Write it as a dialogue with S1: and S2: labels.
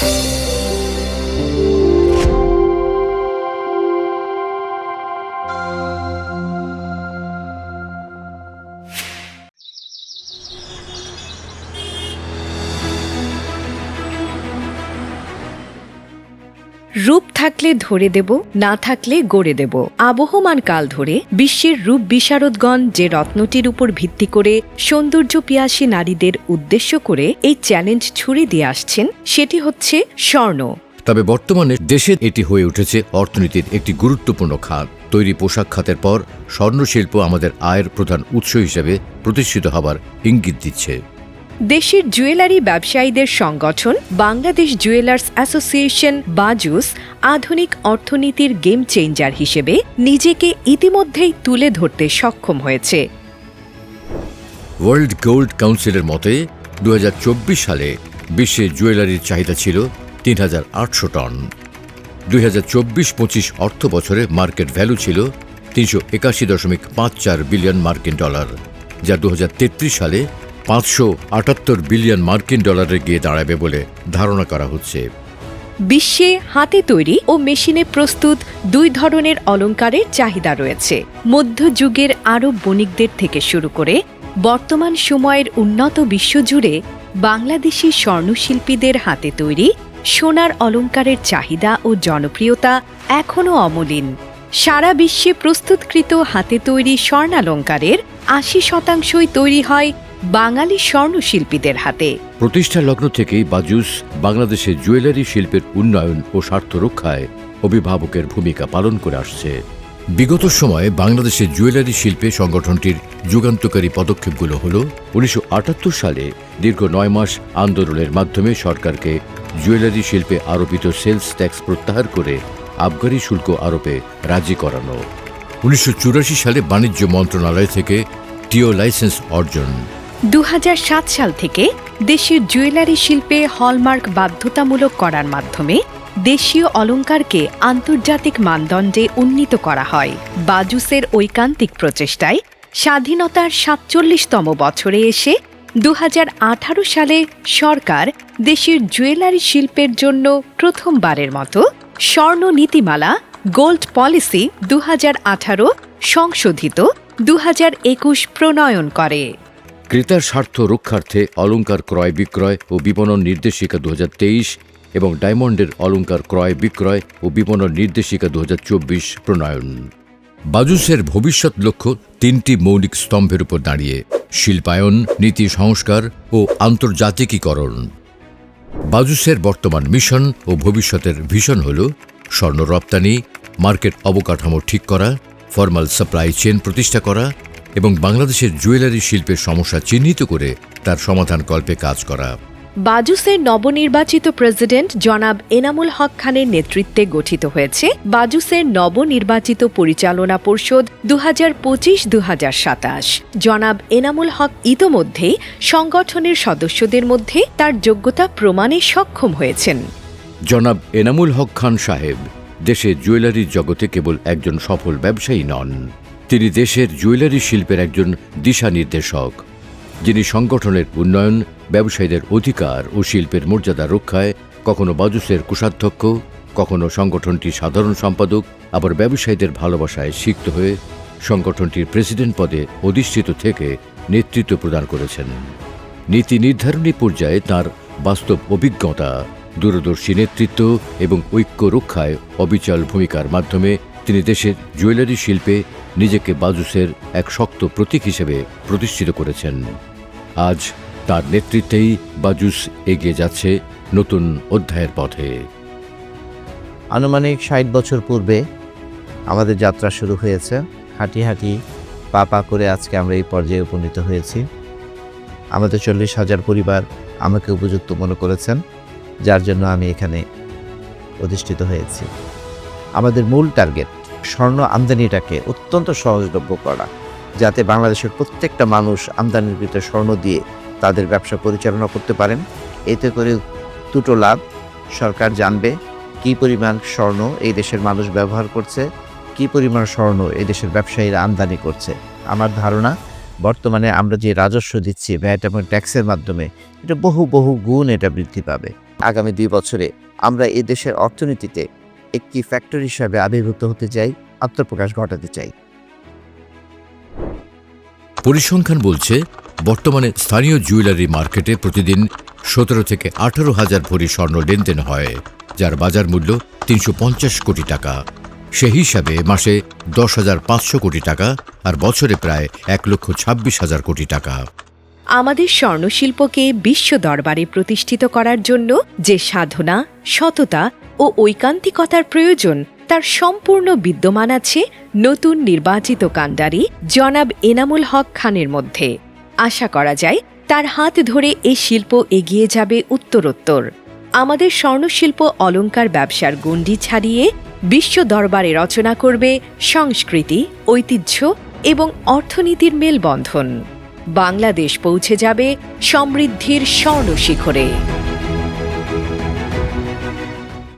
S1: Thank you. রূপ থাকলে ধরে দেব, না থাকলে গড়ে দেব। আবহমান কাল ধরে বিশ্বের রূপ বিশারদগণ যে রত্নটির উপর ভিত্তি করে সৌন্দর্য পিয়াসী নারীদের উদ্দেশ্য করে এই চ্যালেঞ্জ ছুড়ে দিয়ে আসছেন, সেটি হচ্ছে স্বর্ণ।
S2: তবে বর্তমানে দেশে এটি হয়ে উঠেছে অর্থনীতির একটি গুরুত্বপূর্ণ খাত। তৈরি পোশাক খাতের পর স্বর্ণশিল্প আমাদের আয়ের প্রধান উৎস হিসেবে প্রতিষ্ঠিত হবার ইঙ্গিত দিচ্ছে।
S1: দেশের জুয়েলারি ব্যবসায়ীদের সংগঠন বাংলাদেশ জুয়েলার্স অ্যাসোসিয়েশন বাজুস আধুনিক অর্থনীতির গেম চেঞ্জার হিসেবে নিজেকে ইতিমধ্যেই তুলে ধরতে সক্ষম হয়েছে।
S2: ওয়ার্ল্ড গোল্ড কাউন্সিলের মতে দু হাজার চব্বিশ সালে বিশ্বে জুয়েলারির চাহিদা ছিল তিন হাজার আটশো টন। দুই হাজার চব্বিশ পঁচিশ অর্থ বছরে মার্কেট ভ্যালু ছিল তিনশো একাশি দশমিক পাঁচ চার বিলিয়ন মার্কিন ডলার, যা দু হাজার তেত্রিশ সালে পাঁচশো আটাত্তর বিলিয়ন মার্কিন ডলারে গিয়ে দাঁড়াবে বলে ধারণা করা হচ্ছে।
S1: বিশ্বে হাতে তৈরি ও মেশিনে প্রস্তুত দুই ধরনের অলংকারের চাহিদা রয়েছে। মধ্যযুগের আরব বণিকদের থেকে শুরু করে বর্তমান সময়ের উন্নত বিশ্বজুড়ে বাংলাদেশি স্বর্ণশিল্পীদের হাতে তৈরি সোনার অলংকারের চাহিদা ও জনপ্রিয়তা এখনও অমলিন। সারা বিশ্বে প্রস্তুতকৃত হাতে তৈরি স্বর্ণালঙ্কারের আশি শতাংশই তৈরি হয় বাঙালি স্বর্ণশিল্পীদের হাতে।
S2: প্রতিষ্ঠা লগ্ন থেকেই বাজুস বাংলাদেশের জুয়েলারি শিল্পের উন্নয়ন ও স্বার্থ রক্ষায় অভিভাবকের ভূমিকা পালন করে আসছে। বিগত সময়ে বাংলাদেশের জুয়েলারি শিল্পে সংগঠনটির যুগান্তকারী পদক্ষেপগুলো হল, উনিশশো আটাত্তর সালে দীর্ঘ নয় মাস আন্দোলনের মাধ্যমে সরকারকে জুয়েলারি শিল্পে আরোপিত সেলস ট্যাক্স প্রত্যাহার করে আবগারি শুল্ক আরোপে রাজি করানো। উনিশশো চুরাশি সালে বাণিজ্য মন্ত্রণালয় থেকে টিও লাইসেন্স অর্জন।
S1: দু হাজার সাত সাল থেকে দেশের জুয়েলারি শিল্পে হলমার্ক বাধ্যতামূলক করার মাধ্যমে দেশীয় অলংকারকে আন্তর্জাতিক মানদণ্ডে উন্নীত করা হয়। বাজুসের ঐকান্তিক প্রচেষ্টায় স্বাধীনতার সাতচল্লিশতম বছরে এসে দু হাজার আঠারো সালে সরকার দেশের জুয়েলারি শিল্পের জন্য প্রথমবারের মতো স্বর্ণ নীতিমালা গোল্ড পলিসি দুহাজার আঠারো সংশোধিত দুহাজার একুশ প্রণয়ন করে।
S2: ক্রেতার স্বার্থ রক্ষার্থে অলংকার ক্রয় বিক্রয় ও বিপণন নির্দেশিকা দু হাজার তেইশ এবং ডায়মন্ডের অলঙ্কার ক্রয় বিক্রয় ও বিপণন নির্দেশিকা দু হাজার চব্বিশ প্রণয়ন। বাজুসের ভবিষ্যৎ লক্ষ্য তিনটি মৌলিক স্তম্ভের উপর দাঁড়িয়ে, শিল্পায়ন, নীতি সংস্কার ও আন্তর্জাতিকীকরণ। বাজুসের বর্তমান মিশন ও ভবিষ্যতের ভিশন হল স্বর্ণ রপ্তানি, মার্কেট অবকাঠামো ঠিক করা, ফর্মাল সাপ্লাই চেন প্রতিষ্ঠা করা এবং বাংলাদেশের জুয়েলারি শিল্পের সমস্যা চিহ্নিত করে তার সমাধান কল্পে কাজ করা।
S1: বাজুসের নবনির্বাচিত প্রেসিডেন্ট জনাব এনামুল হক খানের নেতৃত্বে গঠিত হয়েছে বাজুসের নবনির্বাচিত পরিচালনা পরিষদ দু হাজার পঁচিশ দু হাজার সাতাশ। জনাব এনামুল হক ইতোমধ্যেই সংগঠনের সদস্যদের মধ্যে তার যোগ্যতা প্রমাণে সক্ষম হয়েছেন।
S2: জনাব এনামুল হক খান সাহেব দেশের জুয়েলারির জগতে কেবল একজন সফল ব্যবসায়ী নন। তিনি দেশের জুয়েলারি শিল্পের একজন দিশা নির্দেশক যিনি সংগঠনের উন্নয়ন, ব্যবসায়ীদের অধিকার ও শিল্পের মর্যাদা রক্ষায় কখনো বাজুসের কোষাধ্যক্ষ, কখনো সংগঠনটির সাধারণ সম্পাদক, আবার ব্যবসায়ীদের ভালোবাসায় সিক্ত হয়ে সংগঠনটির প্রেসিডেন্ট পদে অধিষ্ঠিত থেকে নেতৃত্ব প্রদান করেছেন। নীতি নির্ধারণী পর্যায়ে তার বাস্তব অভিজ্ঞতা, দূরদর্শী নেতৃত্ব এবং ঐক্য রক্ষায় অবিচল ভূমিকার মাধ্যমে তিনি দেশের জুয়েলারি শিল্পে নিজেকে বাজুসের এক শক্ত প্রতীক হিসেবে প্রতিষ্ঠিত করেছেন। আজ তার নেতৃত্বেই বাজুস এগিয়ে যাচ্ছে নতুন অধ্যায়ের পথে।
S3: আনুমানিক ষাট বছর পূর্বে আমাদের যাত্রা শুরু হয়েছে। হাঁটি হাঁটি পা পা করে আজকে আমরা এই পর্যায়ে উপনীত হয়েছি। আমাদের চল্লিশ হাজার পরিবার আমাকে উপযুক্ত মনে করেছেন, যার জন্য আমি এখানে অধিষ্ঠিত হয়েছি। আমাদের মূল টার্গেট স্বর্ণ আমদানিটাকে অত্যন্ত সহজলভ্য করা, যাতে বাংলাদেশের প্রত্যেকটা মানুষ আমদানিকৃত স্বর্ণ দিয়ে তাদের ব্যবসা পরিচালনা করতে পারেন। এতে করে দুটো লাভ, সরকার জানবে কী পরিমাণ স্বর্ণ এই দেশের মানুষ ব্যবহার করছে, কী পরিমাণ স্বর্ণ এই দেশের ব্যবসায়ীরা আমদানি করছে। আমার ধারণা, বর্তমানে আমরা যে রাজস্ব দিচ্ছি ভ্যাট এবং ট্যাক্সের মাধ্যমে, এটা বহু বহু গুণ এটা বৃদ্ধি পাবে। আগামী দুই বছরে আমরা এই দেশের অর্থনীতিতে একটি ফ্যাক্টর হিসাবে আবির্ভূত হতে চাই আত্মপ্রকাশ ঘটাতে চাই।
S2: পরিসংখ্যান বলছে বর্তমানে স্থানীয় জুয়েলারি মার্কেটে প্রতিদিন সতেরো থেকে আঠারো হাজার ভরি স্বর্ণ লেনদেন হয় যার বাজার মূল্য তিনশো পঞ্চাশ কোটি টাকা। সে হিসাবে মাসে দশ হাজার পাঁচশো কোটি টাকা আর বছরে প্রায় এক লক্ষ ছাব্বিশ হাজার কোটি টাকা।
S1: আমাদের স্বর্ণশিল্পকে বিশ্ব দরবারে প্রতিষ্ঠিত করার জন্য যে সাধনা সততা ও ঐকান্তিকতার প্রয়োজন, তার সম্পূর্ণ বিদ্যমান আছে নতুন নির্বাচিত কাণ্ডারি জনাব এনামুল হক খানের মধ্যে। আশা করা যায়, তার হাত ধরে এই শিল্প এগিয়ে যাবে উত্তরোত্তর। আমাদের স্বর্ণশিল্প অলংকার ব্যবসার গণ্ডি ছাড়িয়ে বিশ্ব দরবারে রচনা করবে সংস্কৃতি, ঐতিহ্য এবং অর্থনীতির মেলবন্ধন। বাংলাদেশ পৌঁছে যাবে সমৃদ্ধির স্বর্ণ শিখরে